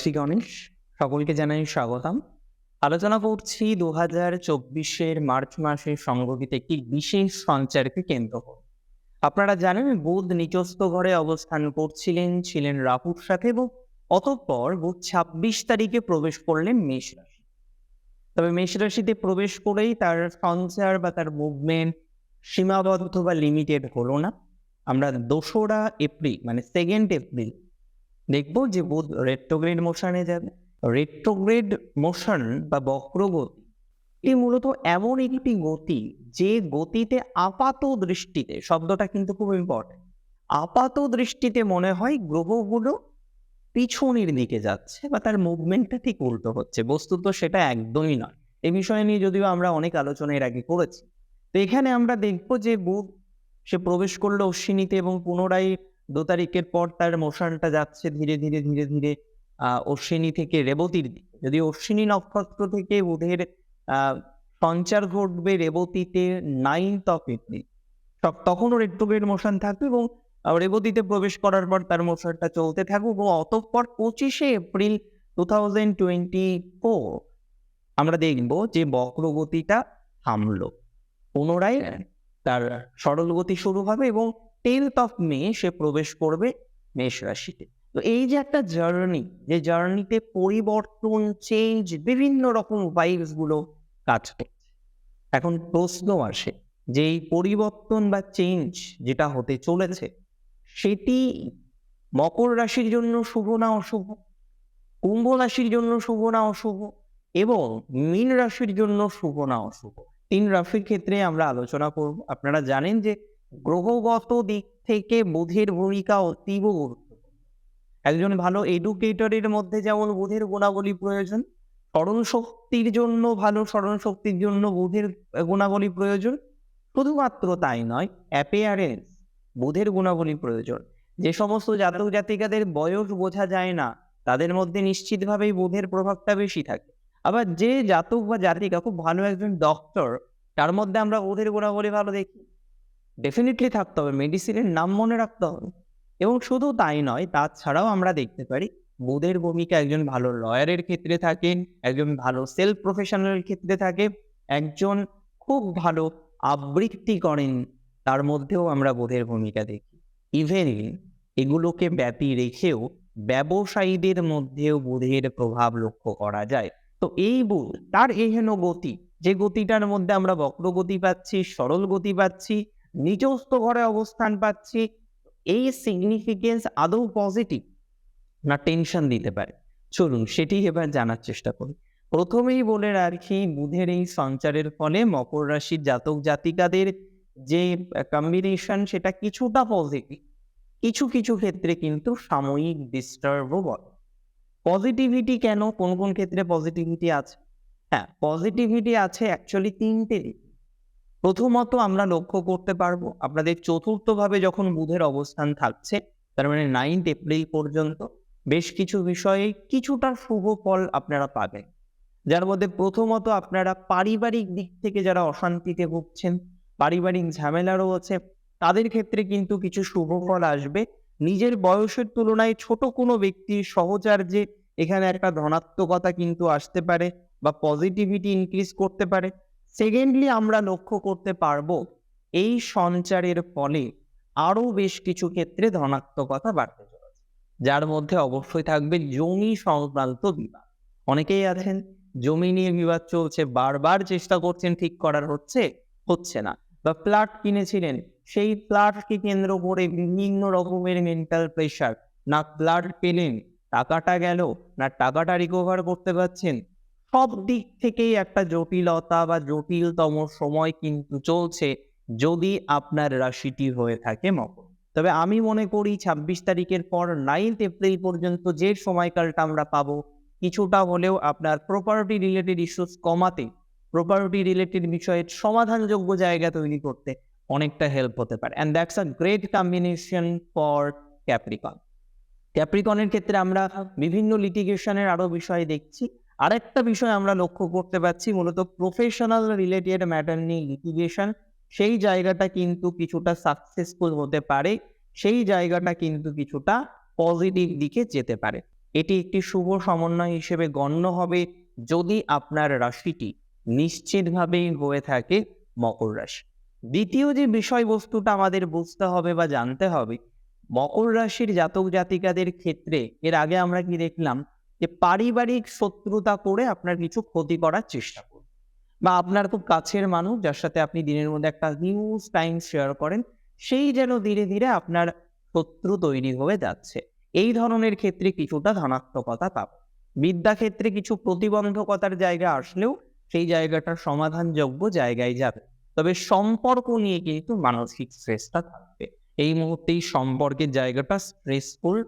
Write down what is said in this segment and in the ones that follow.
শ্রী গণেশ, সকলকে জানাই স্বাগতম। আলোচনা করছি দু হাজার চব্বিশের মার্চ মাসে সংগঠিত একটি বিশেষ সঞ্চারকে কেন্দ্র আপনারা জানেন, বুধ নিচস্থ ঘরে অবস্থান করছিলেন, ছিলেন রাহুর সাথে এবং অতঃপর বুধ ছাব্বিশ তারিখে প্রবেশ করলেন মেষ রাশি। তবে মেষ রাশিতে প্রবেশ করেই তার সঞ্চার বা তার মুভমেন্ট সীমাবদ্ধ বা লিমিটেড হলো না। আমরা দোসরা এপ্রিল মানে সেকেন্ড এপ্রিল দেখব যে বুধ রেট্রোগ্রেড মোশনে যাবে। রেট্রোগ্রেড মোশন বা বক্রগতি এটি মূলত এমন একটি গতি যে গতিতে আপাত দৃষ্টিতে, শব্দটা কিন্তু খুব ইম্পর্টেন্ট আপাত দৃষ্টিতে মনে হয় গ্রহগুলো পিছনের দিকে যাচ্ছে বা তার মুভমেন্টটা ঠিক উল্টো হচ্ছে। বস্তুত সেটা একদমই নয়। এ বিষয় নিয়ে যদিও আমরা অনেক আলোচনা এর আগে করেছি। তো এখানে আমরা দেখব যে বুধ সে প্রবেশ করল অশ্বিনীতে এবং পুনরায় দু তারিখের পর তার মোশনটা যাচ্ছে ধীরে ধীরে ধীরে ধীরে অশ্বিনী থেকে রেবতীর দিকে। যদি অশ্বিনী নক্ষত্র থেকে বুধের সঞ্চার ঘটবে রেবতীতে নাইনথ অফ এপ্রিল তখনও রেট্রোগ্রেড মোশন থাকবে এবং রেবতীতে প্রবেশ করার পর তার মোশনটা চলতে থাকবে এবং অতঃপর পঁচিশে April two thousand twenty four আমরা দেখব যে বক্রগতিটা থামলো পুনরায় তার সরল গতি শুরু হবে এবং টেন্থ অফ মে সে প্রবেশ করবে মেষ রাশিতে। তো এই যে একটা জার্নি যে জার্নিতে পরিবর্তন চেঞ্জ বিভিন্ন রকম ভাইবসগুলো কাজ এখন প্রশ্ন আসে যে এই পরিবর্তন বা চেঞ্জ যেটা হতে চলেছে, সেটি মকর রাশির জন্য শুভ না অশুভ? কুম্ভ রাশির জন্য শুভ না অশুভ? এবং মীন রাশির জন্য শুভ না অশুভ? তিন রাশির ক্ষেত্রে আমরা আলোচনা করব। আপনারা জানেন যে গ্রহগত দিক থেকে বুধের ভূমিকা অতীব একজন ভালো এডুকেটরের মধ্যে যেমন বুধের গুণাবলী প্রয়োজন, স্মরণ শক্তির জন্য ভালো স্মরণ শক্তির জন্য বুধের গুণাবলী প্রয়োজন, শুধুমাত্র তাই নয় অ্যাপেয়ারেন্স বুধের গুণাবলী প্রয়োজন। যে সমস্ত জাতক জাতিকাদের বয়স বোঝা যায় না, তাদের মধ্যে নিশ্চিতভাবেই বুধের প্রভাবটা বেশি থাকে। আবার যে জাতক বা জাতিকা, খুব ভালো একজন ডক্টর তার মধ্যে আমরা বুধের গুণাবলী ভালো দেখি। ডেফিনেটলি থাকতে হবে মেডিসিনের নাম মনে রাখতে হবে। এবং শুধু তাই নয়, তাছাড়াও আমরা দেখতে পারি বুধের ভূমিকা একজন ভালো লয়ারের ক্ষেত্রে থাকে একজন ভালো সেলফ প্রফেশনালের ক্ষেত্রে থাকে, একজন খুব ভালো আবৃত্তি করেন, তার মধ্যেও আমরা বুধের ভূমিকা দেখি। ইভেন এগুলোকে ব্যাপী রেখেও ব্যবসায়ীদের মধ্যেও বোধের প্রভাব লক্ষ্য করা যায়। তো এই বোধ তার এহেন গতি, যে গতিটার মধ্যে আমরা বক্রগতি পাচ্ছি, সরল গতি পাচ্ছি নিজস্ব ঘরে অবস্থান পাচ্ছি, এই সিগনিফিকেন্স আদৌ পজিটিভ না টেনশন দিতে পারে। চলুন সেটি এবার জানার চেষ্টা করি। প্রথমেই বলে রাখি, বুধের এই সঞ্চারের ফলে মকর রাশির জাতক জাতিকাদের যে কম্বিনেশন সেটা কিছুটা পজিটিভ কিছু কিছু ক্ষেত্রে কিন্তু সাময়িক ডিস্টার্বও বলে। পজিটিভিটি কেন? কোন কোন ক্ষেত্রে পজিটিভিটি আছে? হ্যাঁ পজিটিভিটি আছে অ্যাকচুয়ালি তিনটে দিক প্রথমত আমরা লক্ষ্য করতে পারব আপনাদের চতুর্থভাবে যখন বুধের অবস্থান থাকছে, তার মানে নাইনথ এপ্রিল পর্যন্ত, বেশ কিছু বিষয়ে কিছুটা শুভ ফল আপনারা পাবেন। যার মধ্যে প্রথমত আপনারা পারিবারিক দিক থেকে যারা অশান্তিতে ভুগছেন, পারিবারিক ঝামেলারও আছে, তাদের ক্ষেত্রে কিন্তু কিছু শুভ ফল আসবে। নিজের বয়সের তুলনায় ছোট কোনো ব্যক্তির সহচার্যে এখানে একটা ধনাত্মকতা কিন্তু আসতে পারে বা পজিটিভিটি ইনক্রিজ করতে পারে। সেকেন্ডলি আমরা লক্ষ্য করতে পারব এই সঞ্চারের ফলে আরও বেশ কিছু ক্ষেত্রে ধনাত্মকতা বাড়তে চলেছে। যার মধ্যে অবশ্যই থাকবে জমি সংক্রান্ত বিবাদ। অনেকেই আছেন, জমি নিয়ে বিবাদ চলছে, বারবার চেষ্টা করছেন, ঠিক করার হচ্ছে হচ্ছে না। বা ফ্ল্যাট কিনেছিলেন, সেই ফ্ল্যাটকে কেন্দ্র করে বিভিন্ন রকমের মেন্টাল প্রেশার না ফ্ল্যাট পেলেন, টাকাটা গেল, না টাকাটা রিকভার করতে পারছেন সব দিক থেকেই একটা জটিলতা বা জটিলতম সময় কিন্তু চলছে যদি আপনার রাশিটি হয়ে থাকে মকর। তবে আমি মনে করি ছাব্বিশ তারিখের পর নাইনথ এপ্রিল পর্যন্ত যে সময়কালটা আমরা পাবো, কিছুটা হলেও আপনার প্রপার্টি রিলেটেড ইস্যুস কমাতে প্রপার্টি রিলেটেড বিষয়ের সমাধানযোগ্য জায়গা তৈরি করতে অনেকটা হেল্প হতে পারে। And that's a great combination for Capricorn ক্যাপ্রিকনের ক্ষেত্রে আমরা বিভিন্ন লিটিগেশনের আরও বিষয় দেখছি। আরেকটা বিষয় আমরা লক্ষ্য করতে পারছি মূলত প্রফেশনাল রিলেটেড ম্যাটার নিয়ে লিটিগেশন সেই জায়গাটা কিন্তু কিছুটা সাকসেসফুল হতে পারে, সেই জায়গাটা কিন্তু কিছুটা পজিটিভ দিকে যেতে পারে। এটি একটি শুভ সমন্বয় হিসেবে গণ্য হবে যদি আপনার রাশিটি নিশ্চিতভাবেই হয়ে থাকে মকর রাশি। দ্বিতীয় যে বিষয়বস্তুটা আমাদের বুঝতে হবে বা জানতে হবে, মকর রাশির জাতক জাতিকাদের ক্ষেত্রে, এর আগে আমরা কি দেখলাম যে পারিবারিক শত্রুতা করে আপনার কিছু ক্ষতি করার চেষ্টা করবে বা আপনার খুব কাছের মানুষ যার সাথে আপনি দিনের মধ্যে একটা নিউজ টাইম শেয়ার করেন, সেই যেন ধীরে ধীরে আপনার শত্রু তৈরি হয়ে যাচ্ছে। এই ধরনের ক্ষেত্রে কিছুটা ধনাত্মকতা পাবো। বিদ্যাক্ষেত্রে কিছু প্রতিবন্ধকতার জায়গা আসলেও সেই জায়গাটার সমাধানযোগ্য জায়গায় যাবে। তবে সম্পর্ক নিয়ে কিন্তু মানসিক স্ট্রেসটা থাকবে। এই মুহূর্তে এই সম্পর্কের জায়গাটা স্ট্রেসফুল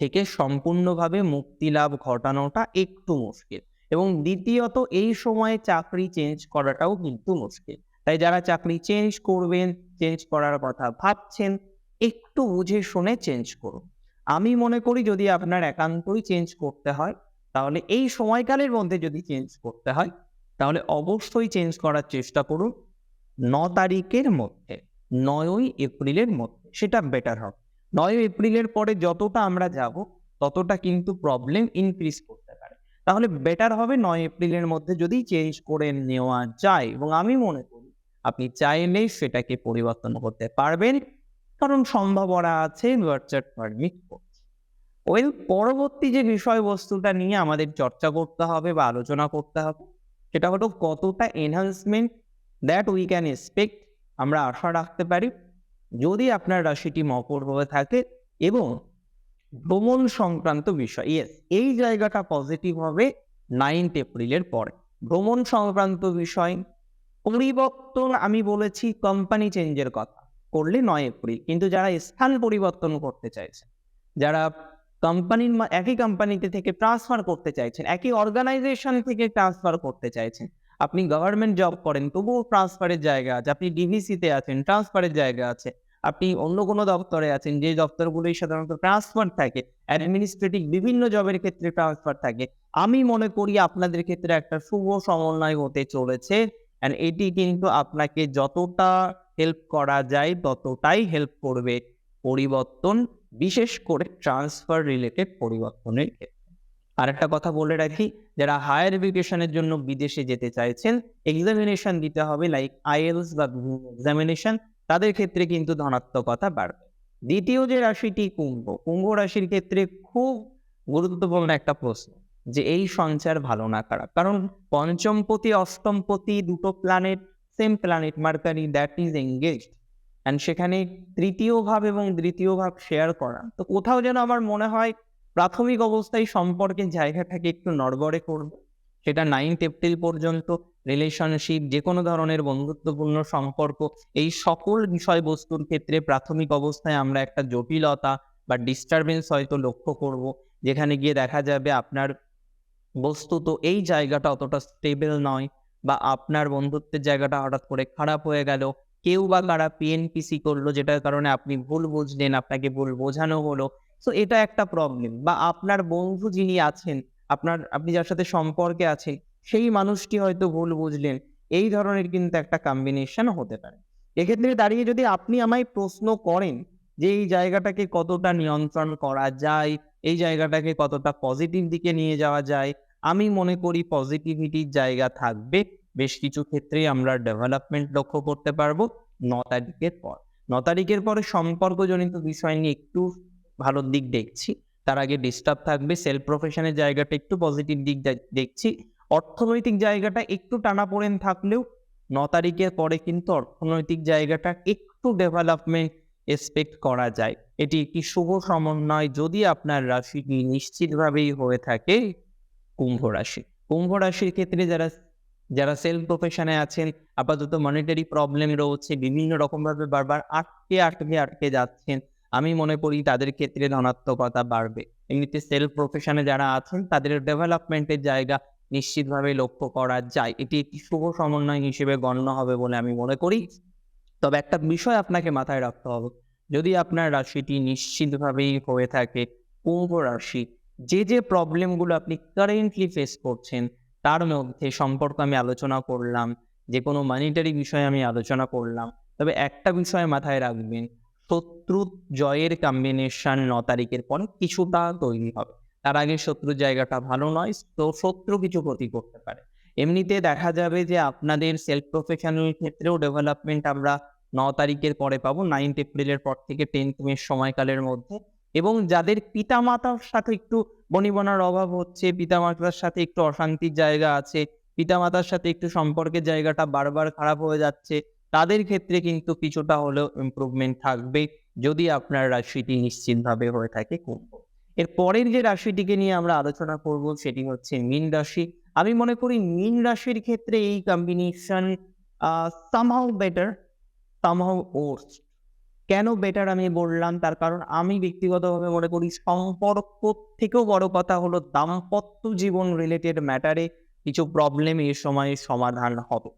থেকে সম্পূর্ণভাবে মুক্তি লাভ ঘটানোটা একটু মুশকিল। এবং দ্বিতীয়ত, এই সময়ে চাকরি চেঞ্জ করাটাও কিন্তু মুশকিল। তাই যারা চাকরি চেঞ্জ করবেন চেঞ্জ করার কথা ভাবছেন, একটু বুঝে শুনে চেঞ্জ করুন। আমি মনে করি যদি আপনার একান্তই চেঞ্জ করতে হয়, তাহলে এই সময়কালের মধ্যে যদি চেঞ্জ করতে হয়, তাহলে অবশ্যই চেঞ্জ করার চেষ্টা করুন। ন তারিখের মধ্যে, নয়ই এপ্রিলের মধ্যে, সেটা বেটার হবে। নয় এপ্রিলের পরে যতটা আমরা যাব, ততটা কিন্তু প্রবলেম ইনক্রিজ করতে পারে। তাহলে বেটার হবে নয় এপ্রিলের মধ্যে যদি চেঞ্জ করে নেওয়া যায়। এবং আমি মনে করি, আপনি চাইলেই সেটাকে পরিবর্তন করতে পারবেন। কারণ সম্ভাবনা আছে ওয়ার্চার পারমিট ওই পরবর্তী যে বিষয়বস্তুটা নিয়ে আমাদের চর্চা করতে হবে বা আলোচনা করতে হবে, সেটা হলো কতটা enhancement that we can expect আমরা আশা রাখতে পারি। যদি আপনার রাশিটি মকর হয়ে থাকে এবং ভ্রমণ সংক্রান্ত বিষয় ইয়েস এই জায়গাটা পজিটিভ হবে নাইনথ এপ্রিলের পরে। ভ্রমণ সংক্রান্ত বিষয়, পরিবর্তন আমি বলেছি কোম্পানি চেঞ্জের কথা, করলে নয় এপ্রিল কিন্তু যারা স্থান পরিবর্তন করতে চাইছে যারা কোম্পানির একই কোম্পানিতে থেকে ট্রান্সফার করতে চাইছেন, একই অর্গানাইজেশন থেকে ট্রান্সফার করতে চাইছেন আপনি গভর্নমেন্ট জব করেন, তবুও ট্রান্সফারের জায়গা আছে। আপনি ডিভিসিতে আছেন ট্রান্সফারের জায়গা আছে। আপনি অন্য কোনো দপ্তরে আছেন, যে দপ্তরগুলোই সাধারণত ট্রান্সফার থাকে অ্যাডমিনিস্ট্রেটিভ বিভিন্ন জবের ক্ষেত্রে ট্রান্সফার থাকে। আমি মনে করি আপনাদের ক্ষেত্রে একটা শুভ সমন্বয় হতে চলেছে অ্যান্ড এটি কিন্তু আপনাকে যতটা হেল্প করা যায়, ততটাই হেল্প করবে পরিবর্তন, বিশেষ করে ট্রান্সফার রিলেটেড পরিবর্তনের ক্ষেত্রে। আরেকটা কথা বলে রাখি, যারা হায়ার এডুকেশনের জন্য বিদেশে যেতে চাইছেন এক্সামিনেশন দিতে হবে লাইক আইএলস বা এক্সামিনেশন তাদের ক্ষেত্রে কিন্তু ধনাত্মকতা বাড়বে। দ্বিতীয় যে রাশিটি কুম্ভ কুম্ভ রাশির ক্ষেত্রে খুব গুরুত্বপূর্ণ একটা প্রশ্ন, যে এই সঞ্চার ভালো না খারাপ। কারণ পঞ্চমপতি অষ্টমপতি দুটো planet same planet Mercury that is engaged and সেখানে তৃতীয় ভাব এবং দ্বিতীয় ভাব শেয়ার করা। তো কোথাও যেন আমার মনে হয় প্রাথমিক অবস্থায় সম্পর্কের জায়গাটাকে একটু নড়বড়ে করবে। সেটা নাইনথ এপ্রিল পর্যন্ত রিলেশনশিপ যে কোনো ধরনের বন্ধুত্বপূর্ণ সম্পর্ক, এই সকল বিষয়বস্তুর ক্ষেত্রে প্রাথমিক অবস্থায় আমরা একটা জটিলতা বা ডিস্টারবেন্স হয়তো লক্ষ্য করব, যেখানে গিয়ে দেখা যাবে আপনার বস্তুত এই জায়গাটা অতটা স্টেবল নয় বা আপনার বন্ধুত্বের জায়গাটা হঠাৎ করে খারাপ হয়ে গেল। কেউ বা কারা পিএনপিসি করল, যেটার কারণে আপনি ভুল বুঝলেন, আপনাকে ভুল বোঝানো হলো তো এটা একটা প্রবলেম বা আপনার বন্ধু যিনি আছেন, আপনার, আপনি যার সাথে সম্পর্কে আছেন, সেই মানুষটি হয়তো ভুল বুঝলেন। এই ধরনের কিন্তু একটা কম্বিনেশন হতে পারে। এক্ষেত্রে দাঁড়িয়ে যদি আপনি আমায় প্রশ্ন করেন যে এই জায়গাটাকে কতটা নিয়ন্ত্রণ করা যায়, এই জায়গাটাকে কতটা পজিটিভ দিকে নিয়ে যাওয়া যায়, আমি মনে করি পজিটিভিটির জায়গা থাকবে। বেশ কিছু ক্ষেত্রেই আমরা ডেভেলপমেন্ট লক্ষ্য করতে পারব। ন তারিখের পর। ন তারিখের পরে সম্পর্কজনিত বিষয় নিয়ে একটু ভালো দিক দেখছি। তার আগে ডিস্টার্ব থাকবে সেলফ প্রফেশনের জায়গাটা একটু পজিটিভ দিক দেখছি। অর্থনৈতিক জায়গাটা একটু টানাপোড়েন থাকলেও ন তারিখের পরে কিন্তু অর্থনৈতিক জায়গাটা একটু ডেভেলপমেন্ট এক্সপেক্ট করা যায়। এটি একটি শুভ সমন্বয় যদি আপনার রাশিটি নিশ্চিতভাবেই হয়ে থাকে কুম্ভ রাশি। কুম্ভ রাশির ক্ষেত্রে যারা যারা সেলফ প্রফেশনে আছেন, আপাতত মনিটারি প্রবলেম রয়েছে, বিভিন্ন রকমভাবে বারবার আটকে আটকে আটকে যাচ্ছেন। আমি মনে করি তাদের ক্ষেত্রে ধনাত্মকতা বাড়বে। এমনিতে সেলফ প্রফেশনে যারা আছেন, তাদের ডেভেলপমেন্টের জায়গা নিশ্চিতভাবে লক্ষ্য করা যায়। এটি একটি শুভ সমন্বয় হিসেবে গণ্য হবে বলে আমি মনে করি। তবে একটা বিষয় আপনাকে মাথায় রাখতে হবে। যদি আপনার রাশিটি নিশ্চিতভাবেই হয়ে থাকে, কুম্ভ রাশি, যে যে প্রবলেমগুলো আপনি কারেন্টলি ফেস করছেন, তার মধ্যে সম্পর্ক আমি আলোচনা করলাম যে কোনো মানিটারি বিষয়ে আমি আলোচনা করলাম। তবে একটা বিষয় মাথায় রাখবেন শত্রু জয়ের কম্বিনেশন ন তারিখের পরে কিছুটা তৈরি হবে। তার আগে শত্রুর জায়গাটা ভালো নয়, তো শত্রু কিছু ক্ষতি করতে পারে। এমনিতে দেখা যাবে যে আপনাদের সেলফ প্রফেশনাল ক্ষেত্রেও ডেভেলপমেন্ট আমরা ন তারিখের পরে পাবো নাইনথ এপ্রিলের পর থেকে টেন্থ মে সময়কালের মধ্যে। এবং যাদের পিতামাতার সাথে একটু বনিবনার অভাব হচ্ছে, পিতামাতার সাথে একটু অশান্তির জায়গা আছে, পিতামাতার সাথে একটু সম্পর্কের জায়গাটা বারবার খারাপ হয়ে যাচ্ছে তাদের ক্ষেত্রে কিন্তু কিছুটা হলেও ইমপ্রুভমেন্ট থাকবে যদি আপনার রাশিটি নিশ্চিতভাবে হয়ে থাকে কুম্ভ। এর পরের যে রাশিটিকে নিয়ে আমরা আলোচনা করব সেটি হচ্ছে মীন রাশি। আমি মনে করি মীন রাশির ক্ষেত্রে এই combination somehow better somehow worse কেন বেটার আমি বললাম? তার কারণ আমি ব্যক্তিগতভাবে মনে করি সম্পর্ক থেকেও বড় কথা হলো দাম্পত্য জীবন রিলেটেড ম্যাটারে কিছু প্রবলেম এই সময়ে সমাধান হবে।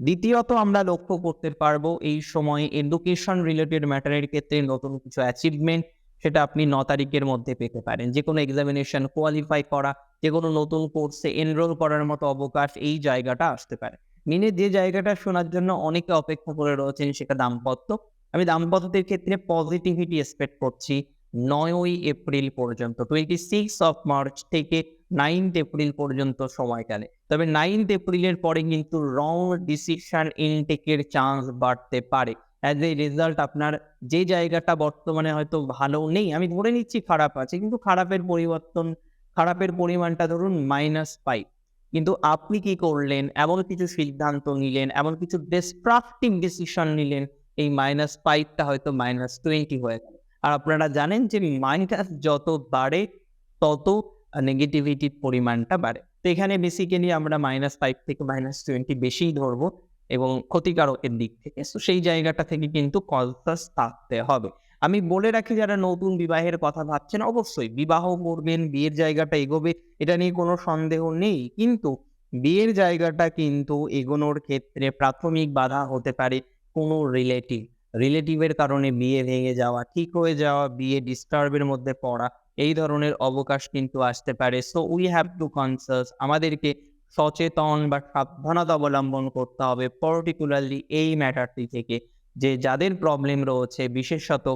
দ্বিতীয়ত আমরা লক্ষ্য করতে পারব এই সময়ে এডুকেশন রিলেটেড ম্যাটারের ক্ষেত্রে নতুন কিছু অ্যাচিভমেন্ট সেটা আপনি ন তারিখের মধ্যে পেতে পারেন। যে কোনো এক্সামিনেশন কোয়ালিফাই করা, যে কোনো নতুন কোর্সে এনরোল করার মতো অবকাশ এই জায়গাটা আসতে পারে। মিনে যে জায়গাটা শোনার জন্য অনেকে অপেক্ষা করে রয়েছেন সেটা দাম্পত্য। আমি দাম্পত্যের ক্ষেত্রে পজিটিভিটি এক্সপেক্ট করছি নয়ই এপ্রিল পর্যন্ত টোয়েন্টি সিক্স অফ মার্চ থেকে নাইনথ এপ্রিল পর্যন্ত সময়কালে তবে নাইনথ এপ্রিলের পরে কিন্তু রং ডিসিশন ইনটেকের চান্স বাড়তে পারে। অ্যাজ এ রেজাল্ট আপনার যে জায়গাটা বর্তমানে হয়তো ভালো নেই, আমি ধরে নিচ্ছি খারাপ আছে, কিন্তু খারাপের পরিবর্তন, খারাপের পরিমাণটা ধরুন মাইনাস ফাইভ কিন্তু আপনি কি করলেন? এমন কিছু সিদ্ধান্ত নিলেন, এমন কিছু ডিস্ট্রাকটিভ ডিসিশন নিলেন, এই মাইনাস ফাইভটা হয়তো মাইনাস টোয়েন্টি হয়ে গেল। আর আপনারা জানেন যে মাইনাস যত বাড়ে, তত নেগেটিভিটির পরিমাণটা বাড়ে। তো এখানে বেসিক্যালি আমরা মাইনাস ফাইভ থেকে মাইনাস টোয়েন্টি বেশিই ধরবো এবং ক্ষতিকারকের দিক থেকে। তো সেই জায়গাটা থেকে কিন্তু কনসাস থাকতে হবে। আমি বলে রাখি, যারা নতুন বিবাহের কথা ভাবছেন, অবশ্যই বিবাহ করবেন, বিয়ের জায়গাটা এগোবে, এটা নিয়ে কোনো সন্দেহ নেই। কিন্তু বিয়ের জায়গাটা কিন্তু এগোনোর ক্ষেত্রে প্রাথমিক বাধা হতে পারে কোনো রিলেটিভ রিলেটিভের কারণে বিয়ে ভেঙে যাওয়া, ঠিক হয়ে যাওয়া, বিয়ে ডিস্টার্বের মধ্যে পড়া এই ধরনের অবকাশ কিন্তু আসতে পারে। So we have to concerns আমাদেরকে সচেতন বা সাবধানতা অবলম্বন করতে হবে পার্টিকুলারলি এই ম্যাটারটি থেকে যে যাদের প্রবলেম রয়েছে, বিশেষত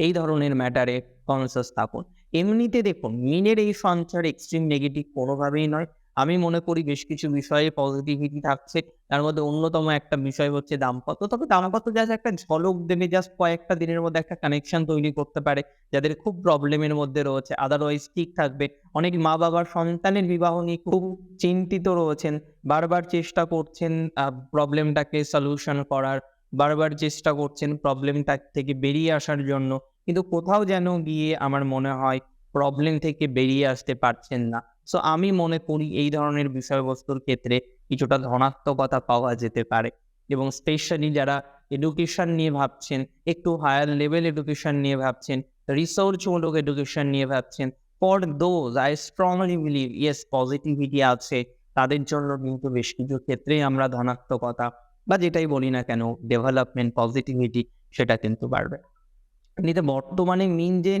এই ধরনের ম্যাটারে কনসাস থাকুন। এমনিতে দেখুন মিনের এই সঞ্চার এক্সট্রিম নেগেটিভ কোনোভাবেই নয়। আমি মনে করি বেশ কিছু বিষয়ে পজিটিভিটি থাকছে। তার মধ্যে অন্যতম একটা বিষয় হচ্ছে দাম্পত্য। তবে দাম্পত্য জাস্ট একটা ঝলক দেবে জাস্ট কয়েকটা দিনের মধ্যে একটা কানেকশন তৈরি করতে পারে, যাদের খুব প্রবলেমের মধ্যে রয়েছে। আদারওয়াইজ ঠিক থাকবে। অনেক মা বাবার সন্তানের বিবাহ নিয়ে খুব চিন্তিত রয়েছেন। বারবার চেষ্টা করছেন প্রবলেমটাকে সলিউশন করার। বারবার চেষ্টা করছেন প্রবলেমটা থেকে বেরিয়ে আসার জন্য। কিন্তু কোথাও যেন গিয়ে আমার মনে হয় প্রবলেম থেকে বেরিয়ে আসতে পারছেন না। সো আমি মনে করি এই ধরনের বিষয়বস্তুর ক্ষেত্রে কিছুটা ধনাত্মকতা পাওয়া যেতে পারে। এবং স্পেশালি যারা এডুকেশন নিয়ে ভাবছেন, একটু হায়ার লেভেল এডুকেশন নিয়ে ভাবছেন রিসার্চমূলক এডুকেশন নিয়ে ভাবছেন for those I strongly believe yes positivity আছে, তাদের জন্য কিন্তু বেশ কিছু ক্ষেত্রেই আমরা ধনাত্মকতা বা যেটাই বলি না কেন ডেভেলপমেন্ট পজিটিভিটি সেটা কিন্তু বাড়বে। বর্তমানে মিন যে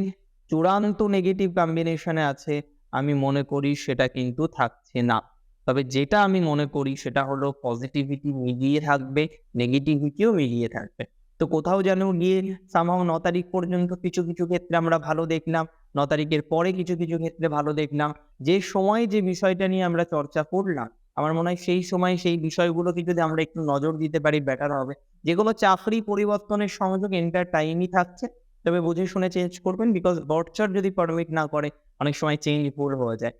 চূড়ান্ত নেগেটিভ কম্বিনেশনে আছে আমি মনে করি সেটা কিন্তু থাকছে না। তবে যেটা আমি মনে করি সেটা হলো পজিটিভিটি মিলিয়ে থাকবে নেগেটিভিটিও মিলিয়ে থাকবে। তো কোথাও যেন গিয়ে সামহাও ন তারিখ পর্যন্ত কিছু কিছু ক্ষেত্রে আমরা ভালো দেখলাম, ন তারিখের পরে কিছু কিছু ক্ষেত্রে ভালো দেখলাম। যে সময় যে বিষয়টা নিয়ে আমরা চর্চা করলাম, আমার মনে হয় সেই সময় সেই বিষয়গুলোকে যদি আমরা একটু নজর দিতে পারি বেটার হবে। যেগুলো চাকরি পরিবর্তনের সংযোগ এন্টার টাইমই থাকছে। তবে বুঝে শুনে চেঞ্জ করবেন বিকজ বর্চার যদি পারমিট না করে অনেক সময় চেঞ্জ ভুল হয়ে যায়।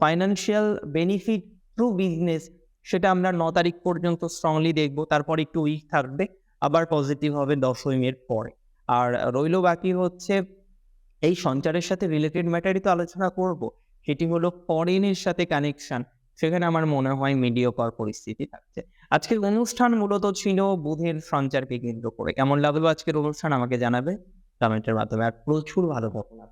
ফাইন্যান্সিয়াল বেনিফিট থ্রু বিজনেস সেটা আমরা ন তারিখ পর্যন্ত স্ট্রংলি দেখব, তারপর একটু উইক থাকবে, আবার পজিটিভ হবে দশই মের পরে। আর রইল বাকি হচ্ছে, এই সঞ্চারের সাথে রিলেটেড ম্যাটারই তো আলোচনা করব, সেটি হলো ফরেনের সাথে কানেকশন সেখানে আমার মনে হয় মিডিয়কর পরিস্থিতি থাকছে। আজকের অনুষ্ঠান মূলত ছিল বুধের সঞ্চারকে কেন্দ্র করে। কেমন লাগল আজকের অনুষ্ঠান আমাকে জানাবে কমেন্টের মাধ্যমে। আর প্রচুর ভালো আপনারা